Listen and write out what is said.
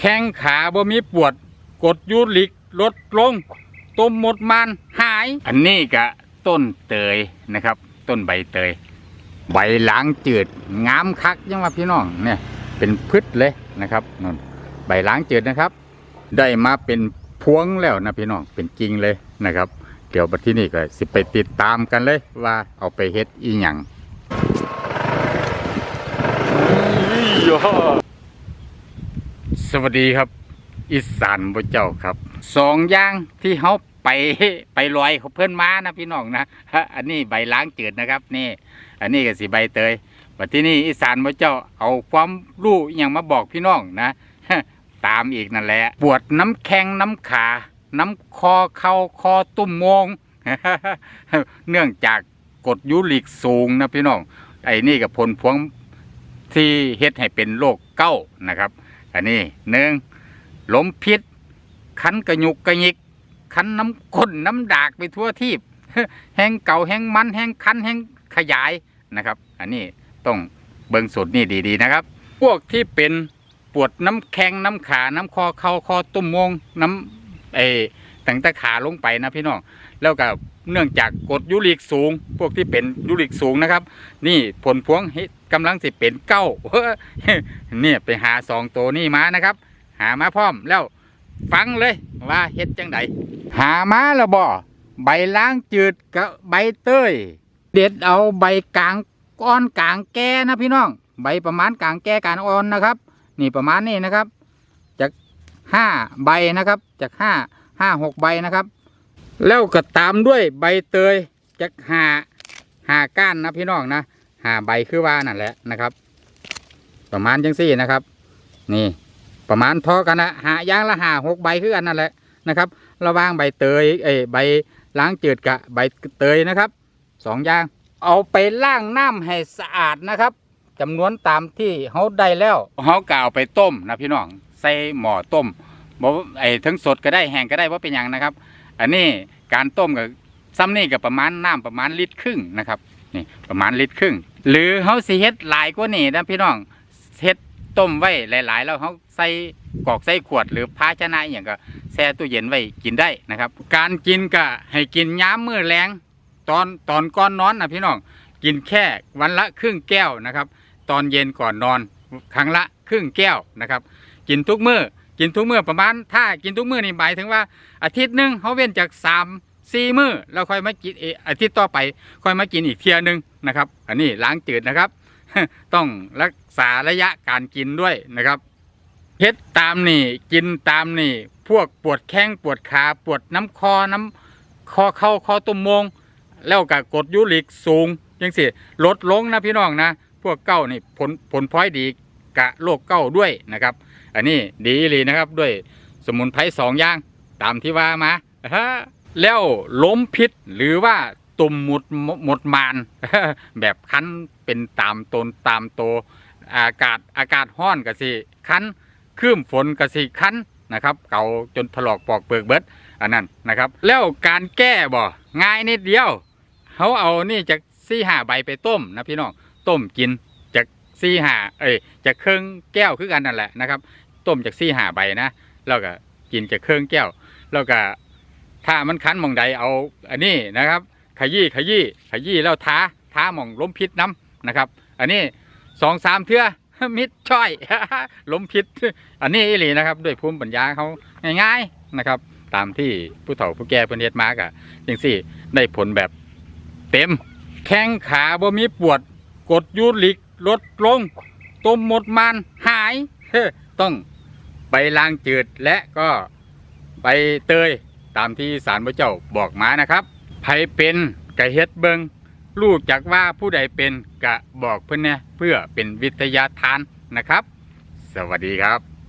แข้งขาบ่มีปวด กดยูริกลดลงต้มหมดมันหาย อันนี้กะต้นเตยนะครับ ต้นใบเตย ใบล้างจืดงามคักยังว่าพี่น้องเนี่ยเป็นพืชเลยนะครับนั่นใบล้างจืดนะครับ ได้มาเป็นพวงแล้วนะพี่น้องเป็นจริงเลยนะครับ เดี๋ยวบัดที่นี่ก็สิไปติดตามกันเลยว่าเอาไปเฮ็ดอีหยัง สวัสดีครับ อีสานพระเจ้าครับสองอย่างที่เขาไปไปลอยเขาเพื่อนม้านะพี่น้องนะอันนี้ใบล้างจืดนะครับ นี่ อันนี้ก็สีใบเตยบัดที่นี่อีสานพระเจ้าเอาความรู้อย่างมาบอกพี่น้องนะตามอีกนั่นแหละ ปวดน้ำแข็งน้ำขา น้ำคอเข่าคอตุ่มมงเนื่องจากกดยูริกสูงนะพี่น้องไอ้นี่กับผลพวงที่เฮ็ดให้เป็นโรคเก้านะครับ อันนี้หนึ่งลมพิษคันกระยุกกระยิกคันน้ำก้นน้ำดากไปทั่วทีบแห้งเก่าแห้งมันแห้งคันแห้งขยายนะครับ อันนี้ต้องเบิ่งสูตรนี่ดีๆนะครับ พวกที่เป็นปวดน้ำแข็งน้ำขาน้ำคอเข่าคอตุ่มมงน้ำเอตั้งแต่ขาลงไปนะพี่น้องแล้วก็เนื่องจากกดยูริกสูง พวกที่เป็นยูริกสูงนะครับ นี่ผลพวงเฮ็ด กำลังสิเป็นเก้าเนี่ยไปหาสองตัวนี่มานะครับ หามาพร้อมแล้วฟังเลยว่าเฮ็ดจังไดหามาล้วบ่ใบล้างจืดกับใบเต้ย เด็ดเอาใบกลางอ่อนกลางแก่นะพี่น้อง ใบประมาณกลางแก่กลางอ่อนนะครับ นี่ประมาณนี้นะครับจากห้าใบนะครับจากห้าห้าหกใบนะครับ แล้วก็ตามด้วยใบเตยจากหาหาก้านนะพี่น้องนะ หาใบคือว่านั่นแหละนะครับ ประมาณจังสี่นะครับ นี่ ประมาณทอกันนะหาย่างละหาหกใบคือกันนั่นแหละนะครับ ระว่างใบเตยเอ้ใบล้างจืดกับใบเตยนะครับสองอย่าง เอาไปล้างน้ำให้สะอาดนะครับจำนวนตามที่เขาได้แล้วเขากเอาวไปต้มนะพี่น้องใส่หม้อต้มบอกไอ้ทั้งสดก็ได้แห้งก็ได้ว่าเป็นอย่างนะครับ อันนี้การต้มกับซ้ำนี่กับประมาณน้ำประมาณลิตรครึ่งนะครับ นี่ประมาณลิตรครึ่ง หรือเขาสิเฮ็ดหลายกว่านี่นะพี่น้องเฮ็ดต้มไว้หลาย ๆ แล้วเขาใส่กอกใส่ขวดหรือภาชนะอย่างก็แช่ตู้เย็นไว้กินได้นะครับ การกินก็ให้กินย้ำมือแรงตอนตอนก่อนนอนนะพี่น้องกินแค่วันละครึ่งแก้วนะครับ ตอนเย็นก่อนนอนครั้งละครึ่งแก้วนะครับ กินทุกมือ้อกินทุกมื้อประมาณถ้ากินทุกมื้อนี่หมายถึงว่าอาทิตย์หนึ่งเขาเว้นจากสาม สี่มื้อแล้วค่อยมากินอาทิตย์ต่อไป ค่อยมากินอีกเทียหนึงนะครับ อันนี้ล้างจืดนะครับ ต้องรักษาระยะการกินด้วยนะครับเฮ็ดตามนี่กินตามนี่ พวกปวดแข้งปวดขาปวดน้ำคอน้ำคอเข้าคอตุ่มมง แล้วก็กดยูริกสูงยังสิลดลงนะพี่น้องนะ พวกเก้านี่ผลผลพลอยดีกะโรคเก้าด้วยนะครับ อันนี้ดีเลยนะครับด้วยสมุนไพรสองอย่างตามที่ว่ามาฮะ แล้วล้มพิษหรือว่าตุ่มหมดหมดมานแบบคันเป็นตามตนตามโตอากาศอากาศห้อนก็สิคันคลื่นฝนก็สิคันนะครับ เก่าจนถลอกปอกเปลือกเบิดอันนั้นนะครับ แล้วการแก้บ่ง่ายนิดเดียวเขาเอานี่จากซี่หาใบไปต้มนะพี่น้องต้มกินจากซี่หาเอ้ยจากเครื่องแก้วคือกันนั่นแหละนะครับ ต้มจากซี่หาใบนะแล้วก็กินจากเครื่องแก้ว แล้วก็ ถ้ามันคันมองใดเอาอันนี้นะครับ ขยี้ขยี้ขยี้แล้วท้าท้ามองล้มพิษน้ำนะครับ อันนี้สองสามเทื่อมิดช่อยล้มพิษ อันนี้อีหลีนะครับ ด้วยภูมิปัญญาเขาง่ายๆนะครับ ตามที่ผู้เฒ่าผู้แก่เพิ่นเฮ็ดมากอะจังสี่ได้ผลแบบเต็ม แข้งขาบ่มีปวด กดยูริกลดลงต้มหมดมันหายต้องไปล้างจืดและก็ไปเตย ตามที่สารพระเจ้าบอกมานะครับไผเป็นกะเฮ็ดเบิงรู้จากว่าผู้ใดเป็นกะบอกเพื่อนเนี่ยเพื่อเป็นวิทยาทานนะครับ สวัสดีครับ